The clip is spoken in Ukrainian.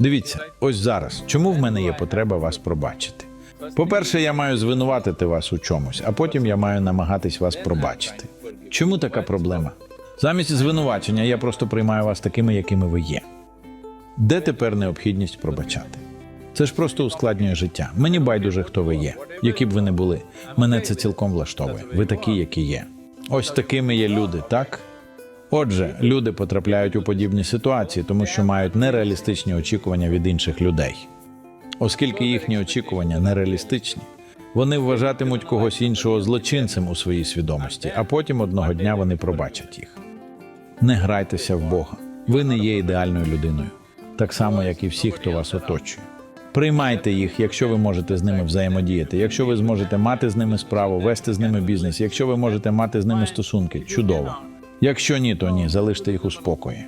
Дивіться, ось зараз. Чому в мене є потреба вас пробачити? По-перше, я маю звинуватити вас у чомусь, а потім я маю намагатись вас пробачити. Чому така проблема? Замість звинувачення я просто приймаю вас такими, якими ви є. Де тепер необхідність пробачати? Це ж просто ускладнює життя. Мені байдуже, хто ви є, які б ви не були. Мене це цілком влаштовує. Ви такі, які є. Ось такими є люди, так? Отже, люди потрапляють у подібні ситуації, тому що мають нереалістичні очікування від інших людей. Оскільки їхні очікування нереалістичні, вони вважатимуть когось іншого злочинцем у своїй свідомості, а потім одного дня вони пробачать їх. Не грайтеся в Бога. Ви не є ідеальною людиною, так само, як і всі, хто вас оточує. Приймайте їх, якщо ви можете з ними взаємодіяти, якщо ви зможете мати з ними справу, вести з ними бізнес, якщо ви можете мати з ними стосунки, чудово. Якщо ні, то ні, залиште їх у спокої.